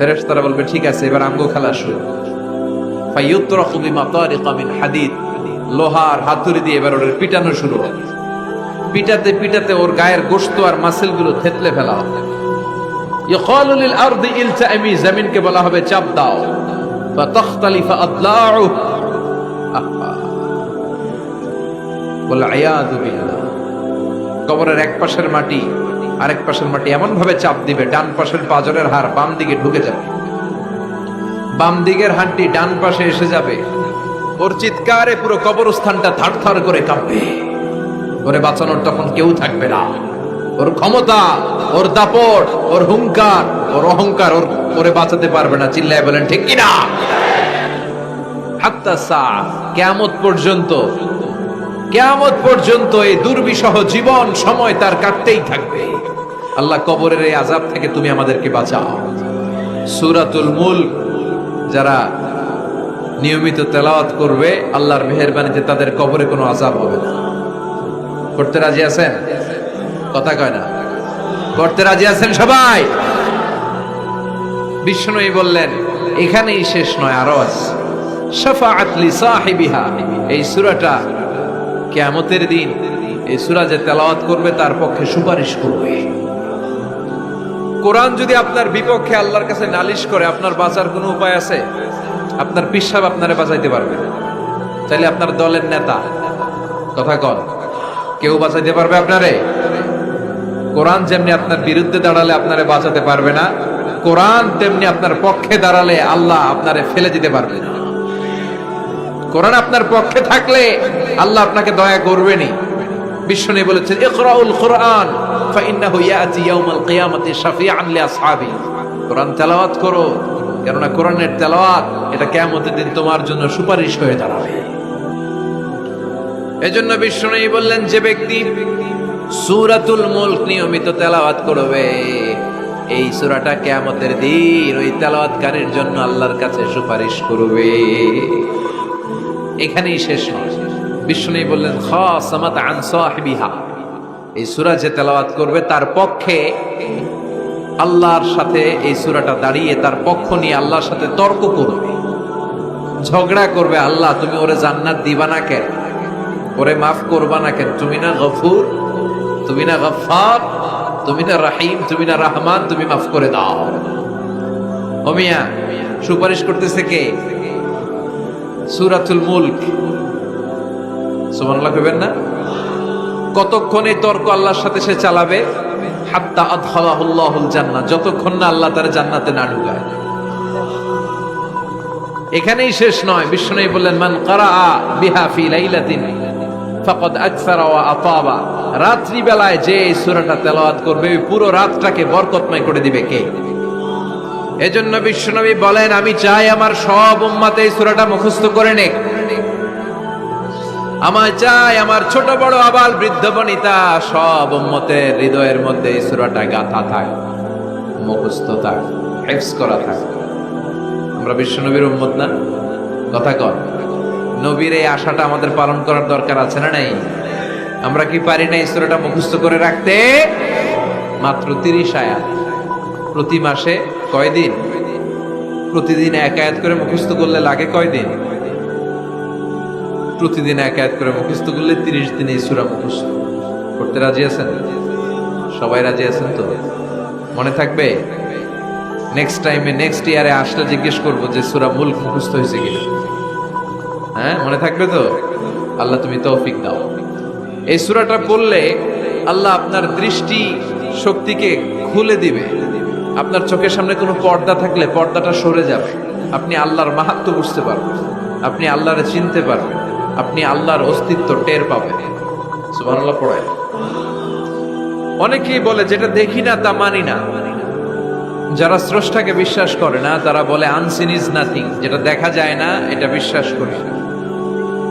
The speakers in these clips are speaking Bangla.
ফেরেশতারা বলবে, ঠিক আছে, এবার আমগো খেলা শুরু। ফাইয়ুতরাকু বিমাতারিকা মিন হাদিদ। লোহার হাতুড়ি দিয়ে এবার ওর পিটানো শুরু পিটাতে পিটাতে ওর গায়ের গোশত আর মাসেলগুলো থেতলে ফেলা হবে। লিল আরদি ইলতাইমি জমিনকে বলা হবে, চাপ দাও। বলে আয়াদু বিল্লাহ। কবরের এক পাশের মাটি আরেক পাশের মাটি এমন ভাবে চাপ দিবে, ডান পাশের পাজরের হাড় বাম দিকে ঢুকে যাবে। বাম দিকের হাড্ডি ডান পাশে এসে যাবে। ওর চিৎকারে পুরো কবরস্থানটা থার করে কাঁপবে। ওরে বাঁচানোর তখন কেউ থাকবে না। ওর ক্ষমতা, ওর দাপট, ওর হুঙ্কার ওর অহংকার ওর ওরে বাঁচাতে পারবে না, চিল্লায় বলেন, ঠিক কিনা? হাত্তা সা কেয়ামত পর্যন্ত কেয়ামত পর্যন্ত এই দুর্বিষহ জীবন সময় তার কাটতেই থাকবে। আল্লাহ কবরের এই আজাব থেকে তুমি আমাদেরকে বাঁচাও। সুরাতুল মুল্ক যারা নিয়মিত তেলাওয়াত করবে, আল্লাহর মেহেরবানিতে তাদের কবরে কোনো আজাব হবে না। করতে রাজি আছেন? কথা কয় না। করতে রাজি আছেন সবাই? বিষ্ণুই বললেন, এখানেই শেষ নয়, আরও আছে। শাফাআত লি সাহিবিহা। এই সূরাটা কিয়ামতের দিন এই সূরা যে তেলাওয়াত করবে, তার পক্ষে সুপারিশ করবে। কোরআন যদি আপনার বিপক্ষে আল্লাহর কাছে নালিশ করে, আপনার বাঁচার কোনো উপায় আছে? আপনার পিসাব আপনারে বাঁচাইতে পারবে না। তাইলে আপনার দলের নেতা। কথা কন, কেউ বাঁচাইতে পারবে আপনারে? কোরআন যেমনি আপনার বিরুদ্ধে দাঁড়ালে আপনারে বাঁচাতে পারবে না, কোরআন তেমনি আপনার পক্ষে দাঁড়ালে আল্লাহ আপনারে ফেলে দিতে পারবে না। কোরআন আপনার পক্ষে থাকলে আল্লাহ আপনাকে দয়া করবেনই। বিশ্বনী বলেছেন, ইকরাউল কোরআন, ফাইন্নাহু ইয়াতি ইয়াউমাল কিয়ামাতি শাফিআন লিআসহাবি। কোরআন তেলাওয়াত করো, কেননা কোরআনের তেলাওয়াত, এটা কিয়ামতের দিন তোমার জন্য সুপারিশ হয়ে দাঁড়াবে। এজন্য বিশ্বনী বললেন, যে ব্যক্তি সূরাতুল মুলক নিয়মিত তেলাওয়াত করবে, এই সূরাটা কিয়ামতের দিন ওই তেলাওয়াতকারীর জন্য আল্লাহর কাছে সুপারিশ করবে। এখানেই শেষ নয় বিষ্ণু বললেন, খাসামাত আন সাহিবিহা। এই সূরা যে তেলাওয়াত করবে, তার পক্ষে আল্লাহর সাথে এই সুরাটা দাঁড়িয়ে, তার পক্ষ নিয়ে আল্লাহর সাথে তর্ক করবে। ঝগড়া করবে, আল্লাহ, তুমি ওরে জান্নাত দিবা না কেন? ওরে মাফ করবা না কেন? তুমি না গফুর, তুমি না গফার তুমি না রাহিম, তুমি না রহমান, তুমি মাফ করে দাও। অমিয়া সুপারিশ করতেছে কে? সুরাতুল মুলক। সুবহানাল্লাহ কইবেন না? কতক্ষণ এই তর্ক আল্লাহর সাথে সে চালাবে? হাত্তা আদখালাহুল্লাহুল জান্নাহ, যতক্ষণ না আল্লাহ তার জান্নাতে না ঢুকায়। এখানেই শেষ নয়। বিষ্ণু বললেন, মান কারাআ বিহা ফি লাইলাতিন ফাকাদ আকসারা ওয়া আতাবা। রাত্রি বেলায় যে সূরাটা তেলাওয়াত করবে পুরো রাতটাকে বরকতময় করে দিবে কে? এজন্য বিশ্বনবী বলেন, আমি চাই আমার সব উম্মাতে এই সূরাটা মুখস্থ করে নে আমার চাই আমার ছোট বড় আবাল বৃদ্ধ বনিতা সব উম্মতের হৃদয়ের মধ্যে এই সুরাটা গাথা থাক, মুখস্থ থাক, হেফজ করা থাক। আমরা বিশ্বনবীর উম্মত না? কথা কর নবীর এই আশাটা আমাদের পালন করার দরকার আছে না নাই? আমরা কি পারি না এই সূরাটা মুখস্থ করে রাখতে? মাত্র তিরিশ আয়াত। প্রতি মাসে কয়দিন প্রতিদিন এক আয়াত করে মুখস্থ করলে লাগে কয়দিন প্রতিদিন এক আয়াত করে মুখস্থ করলে তিরিশ দিনে সুরা মুখস্থ। করতে রাজি আছেন? সবাই রাজি আছেন তো? মনে থাকবে? নেক্সট টাইমে নেক্সট ইয়ারে আসলে জিজ্ঞেস করব যে সুরা মুল্ক মুখস্থ হয়েছে কিনা। হ্যাঁ মনে থাকবে তো? আল্লাহ তুমি তৌফিক দাও। এই সুরাটা পড়লে আল্লাহ আপনার দৃষ্টি শক্তিকে খুলে দিবে। আপনার চোখের সামনে কোনো পর্দা থাকলে পর্দাটা সরে যাবে। আপনি আল্লাহর মাহাত্ম বুঝতে পারবেন। আপনি আল্লাহরে চিনতে পারবেন। আপনি আল্লাহর অস্তিত্ব টের পাবেন। সুবহানাল্লাহ পড়ায় অনেকেই বলে, যেটা দেখি না, তা মানি না। যারা স্রষ্টাকে বিশ্বাস করে না, তারা বলে আনসিন ইজ নাথিং যেটা দেখা যায় না, এটা বিশ্বাস করি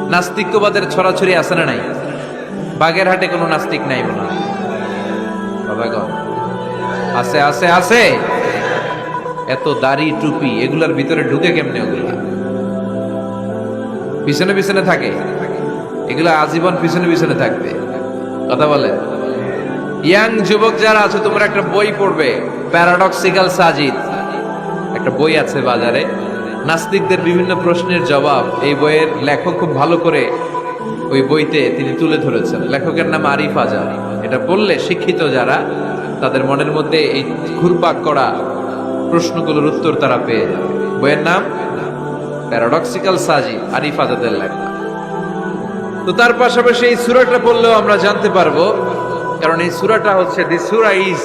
নাস্তিক্যবাদের ছড়াছড়ি আছে না নাই? বাগেরহাটে কোনো নাস্তিক নাই মনে হয়। আছে আছে আছে। এত দাড়ি, টুপি, এগুলার ভিতরে ঢুকে কেমনে ওগুলা? পিছনে পিছনে থাকে। এগুলা আজীবন পিছনে পিছনে থাকবে। কথা বলে ইয়াং যুবক যারা আছে, তোমরা একটা বই পড়বে প্যারাডক্সিক্যাল সাজিদ একটা বই আছে বাজারে। নাস্তিকদের বিভিন্ন প্রশ্নের জবাব। এই বইয়ের লেখক খুব ভালো করে ওই বইতে তিনি তুলে ধরেছেন। লেখকের নাম আরিফ আজাদ। এটা বললে শিক্ষিত যারা তাদের মনের মধ্যে এই ঘুরপাক করা প্রশ্নগুলোর উত্তর তারা পেয়ে যাবে বইয়ের নাম প্যারাডক্সিক্যাল সাজি আরিফ আজাদের লেখা। তো তার পাশাপাশি এই সুরাটা পড়লেও আমরা জানতে পারব, কারণ এই সুরাটা হচ্ছে the surah is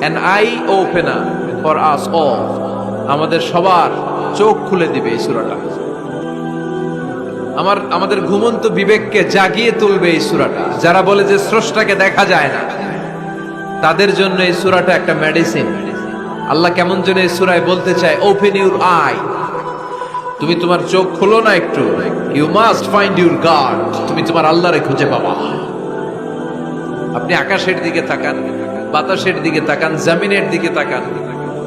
an eye opener for us all আমাদের সবার চোখ খুলে দিবে এই সুরাটা। আমার, আমাদের ঘুমন্ত বিবেককে জাগিয়ে তুলবে এই সুরাটা। যারা বলে যে স্রষ্টাকে দেখা যায় না তাদের জন্য এই সুরাটা একটা মেডিসিন আল্লাহ কেমন যেন এই সুরায় বলতে চায় ওপেন ইউর আই তুমি তোমার চোখ খোলো না একটু। You must find your god তুমি তোমার আল্লাহরে খুঁজে পাবা। আপনি আকাশের দিকে তাকান, বাতাসের দিকে তাকান, জামিনের দিকে তাকান,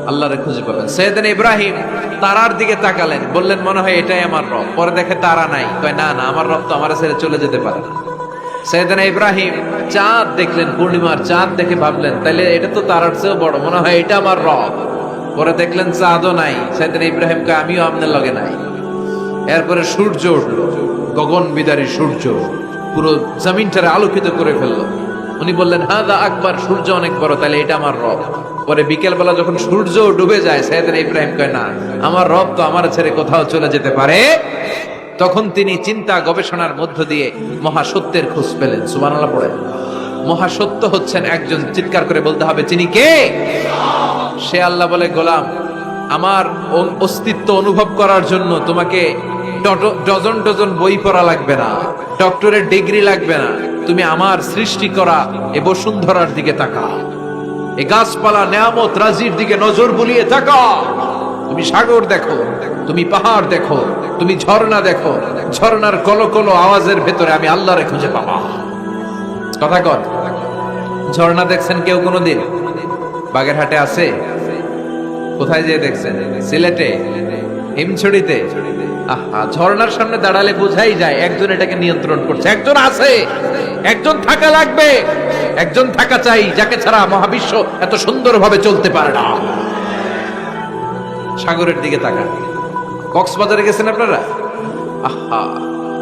আল্লাহরে খুঁজে পাবেন। সৈয়দিন ইব্রাহিম তারার দিকে তাকালেন, বললেন, মনে হয় এটাই আমার রব। পরে দেখে তারা নাই। কয়, না না, আমার রব তো আমার ছেড়ে চলে যেতে পারে না। সৈয়দিন ইব্রাহিম চাঁদ দেখলেন, পূর্ণিমার চাঁদ দেখে ভাবলেন, তাইলে এটা তো তারার চেয়েও বড়, মনে হয় এটা আমার রব। পরে দেখলেন, চাঁদও নাই, সৈয়দিন ইব্রাহিমকে আমিও আপনার লগে নাই। এরপরে সূর্য উঠল, গগন বিদারী সূর্য, পুরো জমিনটারে আলোকিত করে ফেলল। উনি বললেন হ্যাঁ দা আকবার, সূর্য অনেক বড় তাহলে এটা আমার রব। পরে বিকেল বেলা যখন সূর্য ডুবে যায়, সৈয়দিন ইব্রাহিম কয়, না, আমার রব তো আমার ছেড়ে কোথাও চলে যেতে পারে তখন তিনি চিন্তা গবেষণার মধ্য দিয়ে মহাসত্যের খোঁজ পেলেন। সুবহানাল্লাহ পড়েন মহাসত্য হচ্ছেন একজন চিৎকার করে বলতে হবে তিনি কে? সে আল্লাহ বলে, গোলাম, আমার অস্তিত্ব অনুভব করার জন্য তোমাকে ডজন ডজন বই পড়া লাগবে না, ডক্টরের ডিগ্রি লাগবে না, তুমি আমার সৃষ্টি করা এ বসুন্ধরার দিকে তাকা এ গাছপালা, নেয়ামত, রাজির দিকে নজর বুলিয়ে তাকাও। তুমি সাগর দেখো, তুমি পাহাড় দেখো, তুমি ঝর্ণা দেখো, ঝর্ণার কলকলো আওয়াজের ভেতরে আমি আল্লাহরে খুঁজে পাবা। কথা কর ঝর্ণা দেখছেন কেউ কোনোদিন? বাগেরহাটে আছে? কোথায় যেয়ে দেখছেন? সিলেটে? হিমছড়িতে? আহা, ঝর্ণার সামনে দাঁড়ালে বোঝাই যায় একজন এটাকে নিয়ন্ত্রণ করছে। একজন আছে, একজন থাকা লাগবে, একজন থাকা চাই, যাকে ছাড়া মহাবিশ্ব এত সুন্দরভাবে চলতে পারে না। সাগরের দিকে তাকান। কক্সবাজারে গেছেন আপনারা? আহা,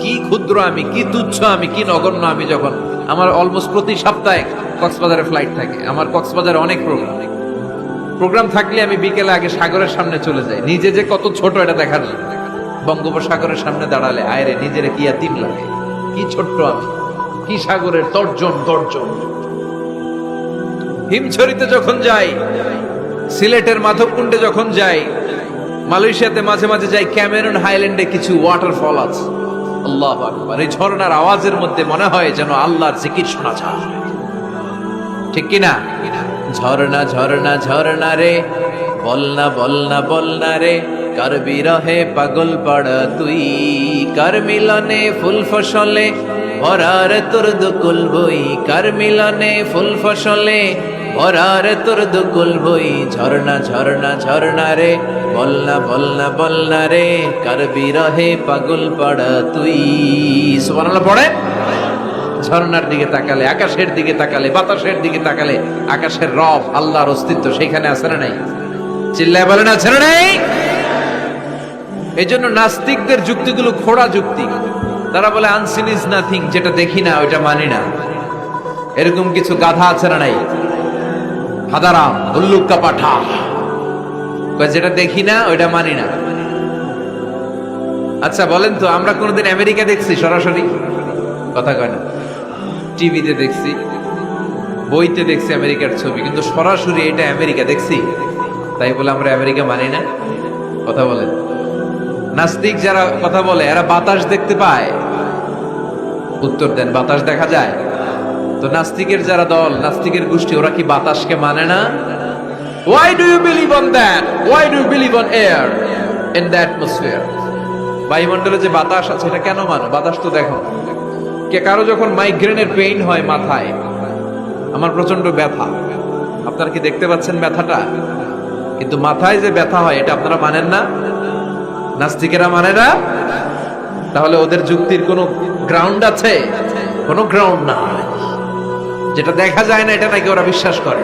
কি ক্ষুদ্র আমি, কি তুচ্ছ আমি, কি নগণ্য আমি যখন আমার অলমোস্ট প্রতি সপ্তাহে কক্সবাজারে ফ্লাইট থাকে। আমার কক্সবাজারে অনেক প্রোগ্রাম প্রোগ্রাম থাকলে আমি বিকেলে আগে সাগরের সামনে চলে যাই। নিজে যে কত ছোট এটা দেখার। বঙ্গোপসাগরের সামনে দাঁড়ালে আয়রে নিজের কি তিন লাগে? কি ছোট্ট আমি, কি সাগরের তর্জন তর্জন। হিমছড়িতে যখন যাই, সিলেটের মাধবকুণ্ডে যখন যাই মালয়েশিয়াতে মাঝে মাঝে যাই, ক্যামেরন হাইল্যান্ডে কিছু ওয়াটারফল আছে। আল্লাহ আকবার। এই ঝর্ণার আওয়াজের মধ্যে মনে হয় যেন আল্লাহর জিকির শোনা যায়। ঠিক কিনা ঝর্ণা ঝর্ণা ঝর্ণা রে বলনা বলনা বলনা রে, কার বিরহে পাগল পাড়া তুই? কার মিলনে ফুল ফসলে, ভরার তোর দুকুল বই? কার মিলনে ফুল ফসলে ভরার তোর দুকুল বই, ঝর্ণা ঝর্ণা ঝর্ণা রে, বলনা বলনা বলনা রে, কার বিরহে পাগল পাড়া তুই? সুবহানাল্লাহ, পড়ে? ঝর্ণার দিকে তাকালে, আকাশের দিকে তাকালে, বাতাসের দিকে তাকালে, আকাশের রব, আল্লাহর অস্তিত্ব সেখানে আছে না নাই? চিল্লায় বলেন আছে না নাই? এই জন্য নাস্তিকদের যুক্তিগুলো খোড়া যুক্তি। তারা বলে আনসিন ইজ নাথিং যেটা দেখি না, ওইটা মানি না। এরকম কিছু গাধা আছে না নাই? হাদারাম উল্লুক্কা পাঠা। যেটা দেখি না, ওইটা মানি না। আচ্ছা বলেন তো, আমরা কোনোদিন আমেরিকা দেখছি সরাসরি? কথা কয় না। টিভিতে দেখছি, বইতে দেখছি আমেরিকার ছবি, কিন্তু সরাসরি এটা আমেরিকা দেখছি? তাই বলে আমরা আমেরিকা মানি না? কথা বলেন। নাস্তিক যারা কথা বলে, এরা বাতাস দেখতে পায়। উত্তর দেন, বাতাস দেখা যায়? তো নাস্তিকের যারা দল, নাস্তিকের গোষ্ঠী, ওরা কি বাতাসকে মানে না? Why do you believe on that why do you believe on air in the atmosphere বায়ুমণ্ডলে যে বাতাস আছে, এটা কেন মানো? বাতাস তো দেখো। কে কারও যখন মাইগ্রেনের পেইন হয় মাথায়, আমার প্রচণ্ড ব্যথা। আপনারা কি দেখতে পাচ্ছেন ব্যথাটা? কিন্তু মাথায় যে ব্যথা হয়, এটা আপনারা মানেন না? নাস্তিকেরা মানে না? তাহলে ওদের যুক্তির কোনো গ্রাউন্ড আছে? কোনো গ্রাউন্ড না যেটা দেখা যায় না, এটা নাকি ওরা বিশ্বাস করে।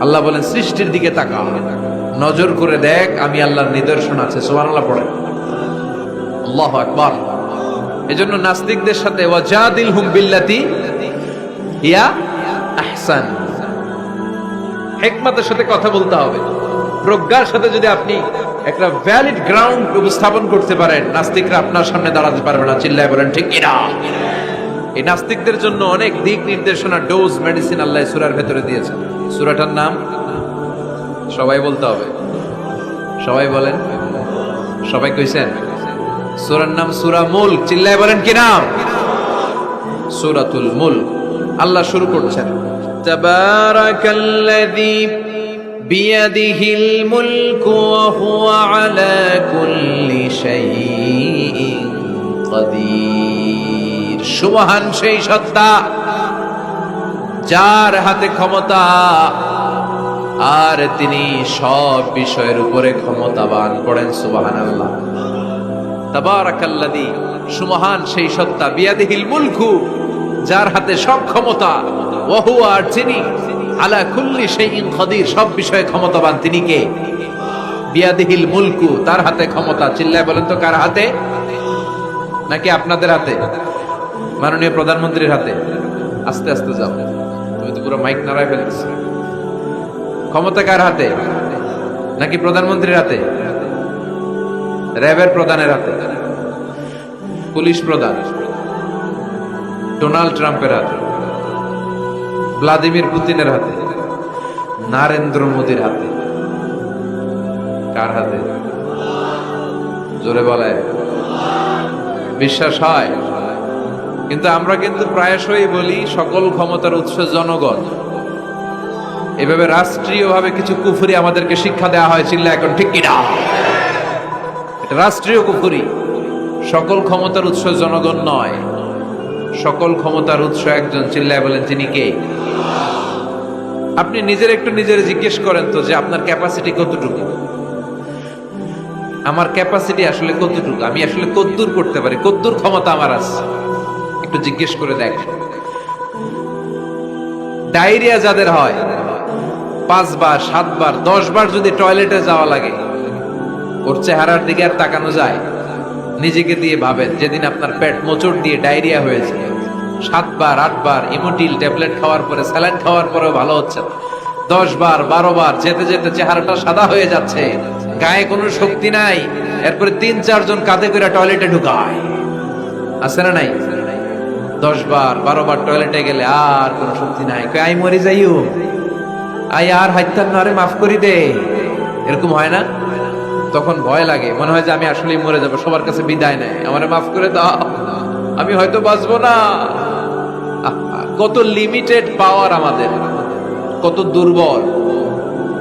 আল্লাহ বলেন, সৃষ্টির দিকে তাকাও। নজর করে দেখ, আমি আল্লাহর নিদর্শন আছে। সুবহানাল্লাহ পড়ে। আল্লাহু আকবার। এজন্য নাস্তিকদের সাথে ওয়াজাদিল হুম বিল্লাতি ইয়া আহসান। হেকমতের সাথে কথা বলতে হবে। প্রজ্ঞার সাথে যদি আপনি একটা ভ্যালিড গ্রাউন্ড উপস্থাপন করতে পারেন, নাস্তিকরা আপনার সামনে দাঁড়াতে পারবে না। চিল্লায় বলেন, ঠিক কিনা? এই নাস্তিকদের জন্য অনেক দিক নির্দেশনা ডোজ মেডিসিন আল্লাহ সুরার ভেতরে দিয়েছেন। সুরাটার নাম? সবাই বলতে হবে। সবাই বলেন। সবাই কইছেন? সুরার নাম সুরা মুল্ক। চিল্লায় বলেন কি নাম? সুরাতুল মুল্ক। আল্লাহ শুরু করছেন। তাবারাকাল্লাযী বিয়াদিহিল মুলকু ওয়া হুয়া আলা কাদির। সুবহান সেই সত্তা, যার হাতে ক্ষমতা, আর তিনি সব বিষয়ের উপরে ক্ষমতাবান পড়েন সুবহানাল্লাহ। তাবারাকাল্লাযী সুমহান সেই সত্তা, বিয়াদিহিল মুলকু, যার হাতে সব ক্ষমতা ওহু আর যিনি আলা কুল্লি শাইইন কদির সব বিষয়ে ক্ষমতাবান তিনি কে? বিয়াদিহিল মুলকু, তার হাতে ক্ষমতা, চিল্লায় বলেন তো কার হাতে? নাকি আপনাদের হাতে? মাননীয় প্রধানমন্ত্রীর হাতে। আস্তে আস্তে যাও। তুমি তো পুরো মাইক নাড়ায় ফেলতেছ ক্ষমতা কার হাতে? নাকি প্রধানমন্ত্রীর হাতে? র্যাবের প্রধানের হাতে। পুলিশ প্রধান। ডোনাল্ড ট্রাম্পের হাতে। ভ্লাদিমির পুতিনের হাতে। নরেন্দ্র মোদীর হাতে। কার হাতে? জোরে বলে বিশ্বাস হয়? কিন্তু আমরা কিন্তু প্রায়শই বলি সকল ক্ষমতার উৎস জনগণ। এভাবে রাষ্ট্রীয়ভাবে কিছু কুফুরি আমাদেরকে শিক্ষা দেওয়া হয় চিল্লা এখন, ঠিক কিনা? রাষ্ট্রীয় কুফুরি। সকল ক্ষমতার উৎস জনগণ নয়। সকল ক্ষমতার উৎস একজন, চিল্লায় বলেন, তিনি কে? আপনি নিজের একটু নিজের জিজ্ঞেস করেন তো যে আপনার ক্যাপাসিটি কতটুকু? আমার ক্যাপাসিটি আসলে কতটুকু? আমি আসলে কদ্দূর করতে পারি। কদ্দূর ক্ষমতা আমার আছে। একটু জিজ্ঞেস করে দেখ। ডায়রিয়া যাদের হয়, পাঁচবার, সাতবার দশ বার যদি টয়লেটে যাওয়া লাগে, ওর চেহারার দিকে আর তাকানো যায়। নিজেকে দিয়ে ভাবেন, যেদিন আপনার পেট মোচড় দিয়ে ডায়রিয়া হয়েছে, সাতবার, আটবার, ইমোটিল ট্যাবলেট খাওয়ার পরে, স্যালাইন খাওয়ার পরেও ভালো হচ্ছে না। দশ বার বারো বার যেতে যেতে চেহারাটা সাদা হয়ে যাচ্ছে, গায়ে কোনো শক্তি নাই, এরপরে তিন চারজন কাঁধে করে টয়লেটে ঢুকায়। আছে না নাই? দশ বার, বারো বার টয়লেটে গেলে আর কোনো শক্তি নাই। আই মরে যাইও। আই আর হাইতাম না, আরে মাফ করি দে। এরকম হয় না? তখন ভয় লাগে। মনে হয় যে আমি আসলে মরে যাব, সবার কাছে বিদায় নেয়। আমার মাফ করে দাও। আমি হয়তো বাঁচবো না। কত লিমিটেড পাওয়ার আমাদের। কত দুর্বল।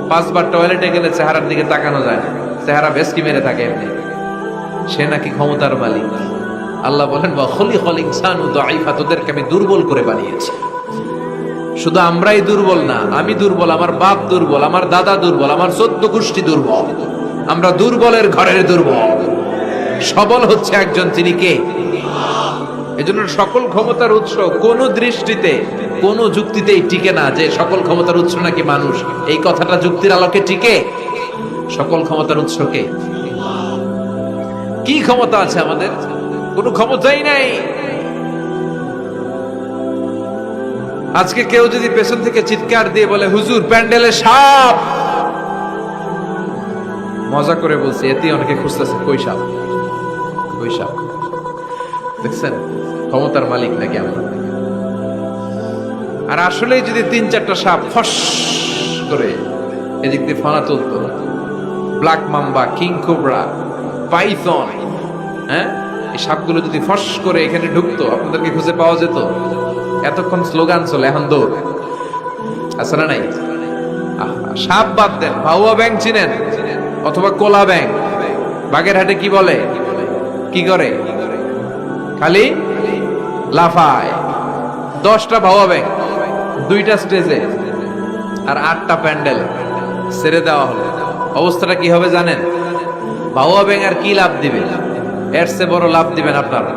পাঁচবার টয়লেটে গেলে চেহারার দিকে তাকানো যায় চেহারা বেশকি মেরে থাকে এমনি। সে নাকি ক্ষমতার মালিক। আল্লাহ বলেন বা খলি খল ইনসান দাইফা তোদেরকে আমি দুর্বল করে বানিয়েছি। শুধু আমরাই দুর্বল না, আমি দুর্বল, আমার বাপ দুর্বল, আমার দাদা দুর্বল, আমার চোদ্দ গোষ্ঠী দুর্বল। আমরা দুর্বলের ঘরের দুর্বল। সবল হচ্ছে একজন, তিনি কে? এজন্য সকল ক্ষমতার উৎস কোন দৃষ্টিতে, কোন যুক্তিতেই টিকে না যে সকল ক্ষমতার উৎস নাকি মানুষ। এই কথাটা যুক্তির আলোকে টিকে? সকল ক্ষমতার উৎস কে? কি ক্ষমতা আছে আমাদের? কোনো ক্ষমতাই নাই। আজকে কেউ যদি পেছন থেকে চিৎকার দিয়ে বলে, হুজুর প্যান্ডেলে সাপ! মজা করে বলছি এতে অনেকে খুঁজতেছে, কই সাপ? কই সাপ? দেখছেন? ক্ষমতার মালিক নাকি আমরা আর আসলেই যদি তিন চারটা সাপ ফস করে এদিক দিয়ে ফনা তুলতো, black mamba, king cobra, python হ্যাঁ? এই সাপগুলো যদি ফস করে এখানে ঢুকতো, আপনাদেরকে খুঁজে পাওয়া যেত। এতক্ষণ স্লোগান চলে, এখন দৌড়। আছে না নাই? সাপ বাদ দেন ভাউয়া ব্যাংক চিনেন, অথবা কোলা ব্যাংক। বাগেরহাটে কি বলে? কি করে? খালি লাফায়। দশটা ভাওয়া ব্যাংক, দুইটা স্টেজে, আর আটটা প্যান্ডেল ছেড়ে দেওয়া হলো। অবস্থাটা কি হবে জানেন? ভাওয়া ব্যাংক আর কি লাভ দিবে? এর চেয়ে বড় লাভ দিবেন আপনারা।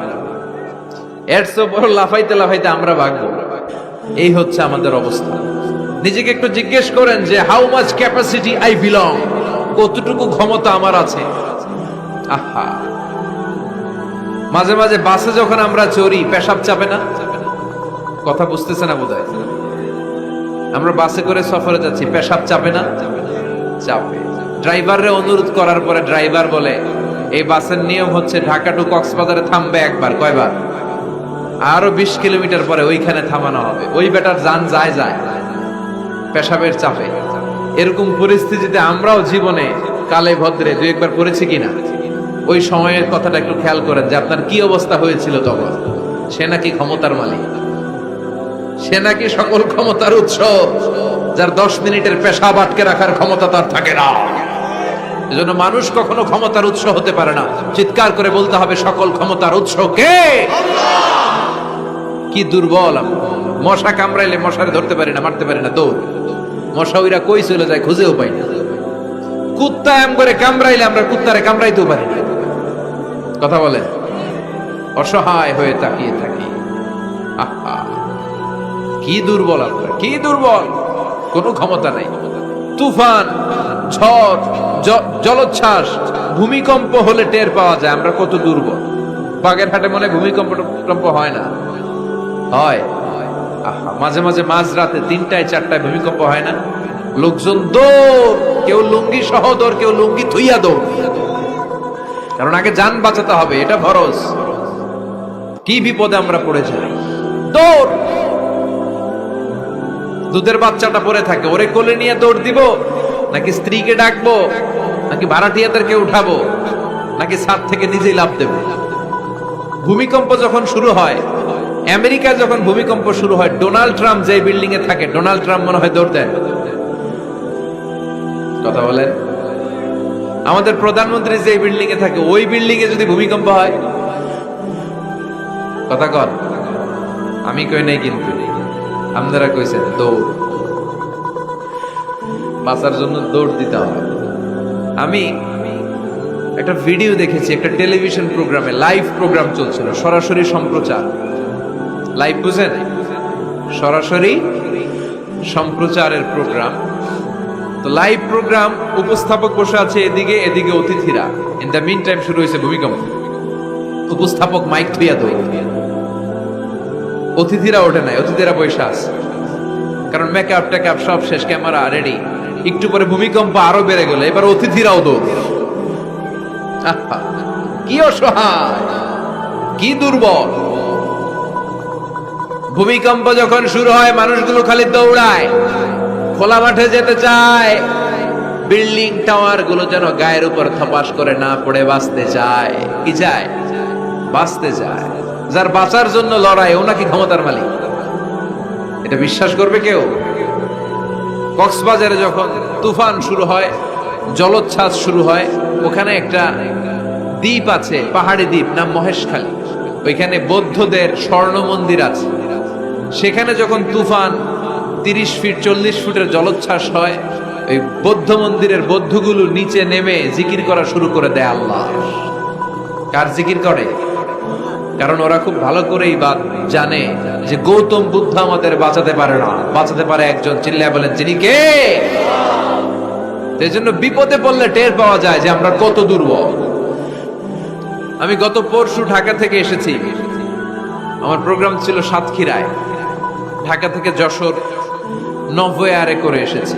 এর চেয়ে বড় লাফাইতে লাফাইতে আমরা ভাগবো। এই হচ্ছে আমাদের অবস্থা। নিজেকে একটু জিজ্ঞেস করেন যে how much capacity I belong কতটুকু ক্ষমতা আমার আছে? আহা। মাঝে মাঝে বাসে যখন আমরা চড়ি, পেশাব চাপে না? কথা বুঝতেছে না বোধ আমরা বাসে করে সফরে যাচ্ছি, পেশাব চাপে না? চাপে। ড্রাইভাররে অনুরোধ করার পরে ড্রাইভার বলে এই বাসের নিয়ম হচ্ছে ঢাকা টু কক্সবাজারে থামবে একবার, কয়বার? আরও বিশ কিলোমিটার পরে ওইখানে থামানো হবে। ওই বেটার যান যায় যায়, পেশাবের চাপে। এরকম পরিস্থিতিতে আমরাও জীবনে কালে ভদ্রে দু একবার পড়েছি কিনা, ওই সময়ের কথাটা একটু খেয়াল করেন যে আপনার কি অবস্থা হয়েছিল তখন? সে নাকি ক্ষমতার মালিক। সে নাকি সকল ক্ষমতার উৎস, যার দশ মিনিটের পেশা আটকে রাখার ক্ষমতা তার থাকে না। এজন্য মানুষ কখনো ক্ষমতার উৎস হতে পারে না। চিৎকার করে বলতে হবে সকল ক্ষমতার উৎস কে? কি দুর্বল মশা কামড়াইলে মশারে ধরতে পারি না মারতে পারি না দৌড়। মশা ওইরা কই চলে যায় খুঁজেও পাই না। কুত্তা এম করে কামড়াইলে আমরা কুত্তারে কামড়াইতেও পারি না। কথা বলেন। অসহায় হয়ে তাকিয়ে থাকি। আহা। কি দুর্বল আপনার কি দুর্বল। কোনো ক্ষমতা নাই। তুফান ঝড় জলোচ্ছ্বাস, ভূমিকম্প হলে টের পাওয়া যায়, আমরা কত দুর্বল। বাগেরহাটে মনে ভূমিকম্প হয় না। হয়। মাঝে মাঝে মাঝ রাতে তিনটায় চারটায় ভূমিকম্প হয় না। লোকজন দৌড়, কেউ লুঙ্গি সহ দৌড়, কেউ লুঙ্গি থুইয়া দৌড়। কারণ আগে যান বাঁচাতে হবে, এটা ভরস। কি বিপদে আমরা পড়ে যাই? দৌড়! দুধের বাচ্চাটা পড়ে থাকে, ওরে কোলে নিয়ে দৌড় দিব। নাকি স্ত্রীকে ডাকবো? নাকি ভাড়াটিয়াদেরকে উঠাবো? নাকি ছাদ থেকে নিজেই লাভ দেব? ভূমিকম্প যখন শুরু হয়, আমেরিকায় যখন ভূমিকম্প শুরু হয়, ডোনাল্ড ট্রাম্প যে বিল্ডিং এ থাকে, ডোনাল্ড ট্রাম্প মনে হয় দৌড় দেয়। কথা বলেন। আমাদের প্রধানমন্ত্রী যে বিল্ডিং এ থাকে, ওই বিল্ডিং এ যদি ভূমিকম্প হয়, কথা কর আমি কই নাই কিন্তু। আপনারা কইছেন দৌড়। বাঁচার জন্য দৌড় দিতে হবে। আমি একটা ভিডিও দেখেছি, একটা টেলিভিশন প্রোগ্রামে, লাইভ প্রোগ্রাম চলছিল, সরাসরি সম্প্রচার। লাইভ বুঝেন? সরাসরি সম্প্রচারের প্রোগ্রাম। তো লাইভ প্রোগ্রাম, উপস্থাপক বসে আছে এদিকে এদিকে অতিথিরা। ইন দ্য মিন টাইম শুরু হয়েছে ভূমিকম্প। উপস্থাপক মাইক থুইয়া দই অতিথিরা ওঠে নাই, অতিথিরা বৈশা আছে। কারণ মেকআপ টেকআপ সব শেষ, ক্যামেরা রেডি একটু পরে ভূমিকম্প আরও বেড়ে গেল এবার অতিথিরাও আহা, কি অসহায় কি দুর্বল। ভূমিকম্প যখন শুরু হয় মানুষগুলো খালি দৌড়ায় খোলা মাঠে যেতে চায়। বিল্ডিং টাওয়ারগুলো যেন গায়ের উপর থপাস করে না পড়ে বাঁচতে চায়। কি চায়? বাঁচতে চায়। যার বাঁচার জন্য লড়াই ও নাকি ক্ষমতার মালিক। এটা বিশ্বাস করবে কেউ? কক্সবাজারে যখন তুফান শুরু হয়, জলোচ্ছ্বাস শুরু হয়, ওখানে একটা দ্বীপ আছে, পাহাড়ি দ্বীপ, নাম মহেশখালী। ওইখানে বৌদ্ধদের স্বর্ণ মন্দির আছে। সেখানে যখন তুফান তিরিশ ফিট, চল্লিশ ফুটের জলোচ্ছ্বাস হয়, ওই বৌদ্ধ মন্দিরের বৌদ্ধগুলো নিচে নেমে জিকির করা শুরু করে দেয় আল্লাহ। কার জিকির করে? কারণ ওরা খুব ভালো করেই বা জানে যে গৌতম বুদ্ধ আমাদের বাঁচাতে পারে না। বাঁচাতে পারে একজন, চিল্লায় বলেন, যিনি কে? এই জন্য বিপদে পড়লে টের পাওয়া যায় যে আমরা কত দুর্বল। আমি গত পরশু ঢাকা থেকে এসেছি। আমার প্রোগ্রাম ছিল সাতক্ষীরায়। ঢাকা থেকে যশোর নভোয়ারে করে এসেছি।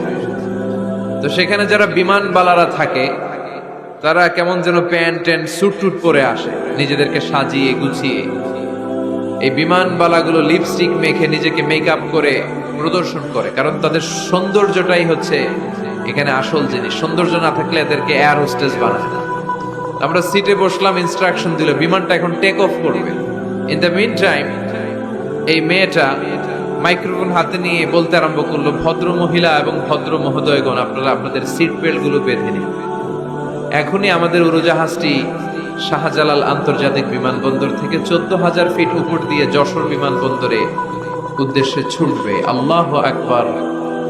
তো সেখানে যারা বিমানবালারা থাকে, তারা কেমন যেন প্যান্ট ট্যান্ট স্যুট টুট পরে আসে। নিজেদেরকে সাজিয়ে গুছিয়ে। এই বিমানবালাগুলো লিপস্টিক মেখে নিজেকে মেকআপ করে প্রদর্শন করে। কারণ তাদের সৌন্দর্যটাই হচ্ছে এখানে আসল জিনিস। সৌন্দর্য না থাকলে এদেরকে এয়ার হোস্টেস বানায় আমরা সিটে বসলাম ইনস্ট্রাকশন দিল, বিমানটা এখন টেক অফ করবে। ইন দ্য মিন টাইম এই মেয়েটা মাইক্রোফোন হাতে নিয়ে বলতে আরম্ভ করল, ভদ্র মহিলা এবং ভদ্র মহোদয়গণ, আপনারা আপনাদের সিট বেল্টগুলো বেঁধে নিন। এখনই আমাদের উড়োজাহাজটি শাহজালাল আন্তর্জাতিক বিমানবন্দর থেকে চোদ্দ হাজার ফিট উপর দিয়ে যশোর বিমানবন্দরে উদ্দেশ্যে ছুটবে। আল্লাহ আকবার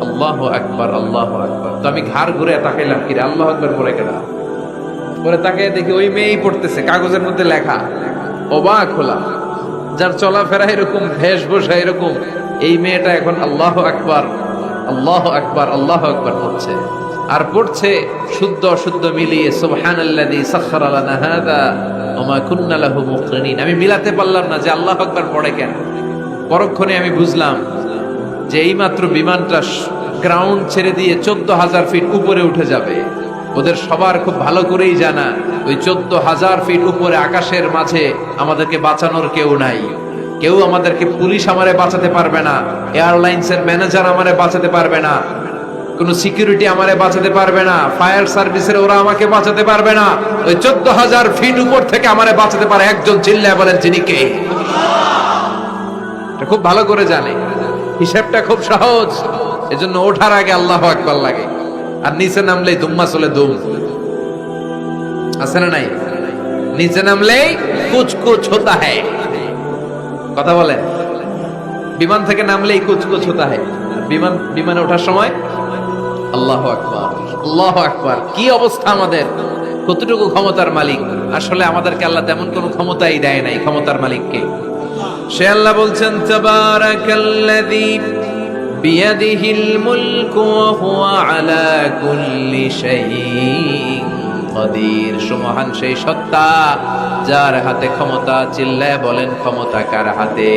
আল্লাহ আকবার আল্লাহ আকবার। তো আমি ঘাড় ঘুরে তাকাইলাম, কিরে, আল্লাহ আকবার পরে কেনা পরে তাকে দেখি ওই মেয়েই পড়তেছে, কাগজের মধ্যে লেখা, অবাক হলাম, যার চলাফেরা এরকম বেশভূষা এরকম, এই মেয়েটা এখন আল্লাহ আকবার আল্লাহ আকবার আল্লাহ আকবার পড়ছে আর পড়ছে শুদ্ধ অশুদ্ধ মিলিয়ে মুকরিনিন। আমি মিলাতে পারলাম না যে আল্লাহ আকবার পড়ে কেন। পরক্ষণে আমি বুঝলাম যে এইমাত্র বিমানটা গ্রাউন্ড ছেড়ে দিয়ে চোদ্দ হাজার ফিট উপরে উঠে যাবে। ওদের সবার খুব ভালো করেই জানা, ওই চোদ্দ হাজার ফিট উপরে আকাশের মাঝে আমাদেরকে বাঁচানোর কেউ নাই। কেউ আমাদেরকে পুলিশ আমারে বাঁচাতে পারবে না, এয়ারলাইন্সের ম্যানেজার আমারে বাঁচাতে পারবে না কোন সিকিউরিটি আমারে বাঁচাতে পারবে না। ফায়ার সার্ভিসের ওরা আমাকে বাঁচাতে পারবে না। ওই চোদ্দ হাজার ফিট উপর থেকে আমারে বাঁচাতে পারে একজন চিল্লায় বলেন, যিনি কে? খুব ভালো করে জানে। হিসাবটা খুব সহজ। এজন্য ওঠার আগে আল্লাহ আকবার লাগে। আর নিচে নামলেই দুম্মা চলে দুম আছে না নাই? নিচে নামলেই কুচ কুচ হতা হ্যায়। কথা বলে বিমান থেকে নামলেই কুচ কুচ হতা হ্যায়। বিমান বিমানে ওঠার সময় আল্লাহ আকবার আল্লাহ আকবার। কি অবস্থা আমাদের? কতটুকু ক্ষমতার মালিক? আসলে আমাদেরকে আল্লাহ তেমন কোনো ক্ষমতাই দেয় নাই ক্ষমতার মালিককে। সে আল্লাহ বলছেন, তাবারাকাল্লাযী বিয়াদিহিল মুলকু ওয়া হুয়া আলা কুল্লি শাইইন কদির সুমহান সেই সত্তা, যার হাতে ক্ষমতা চিল্লায় বলেন, ক্ষমতা কার হাতে?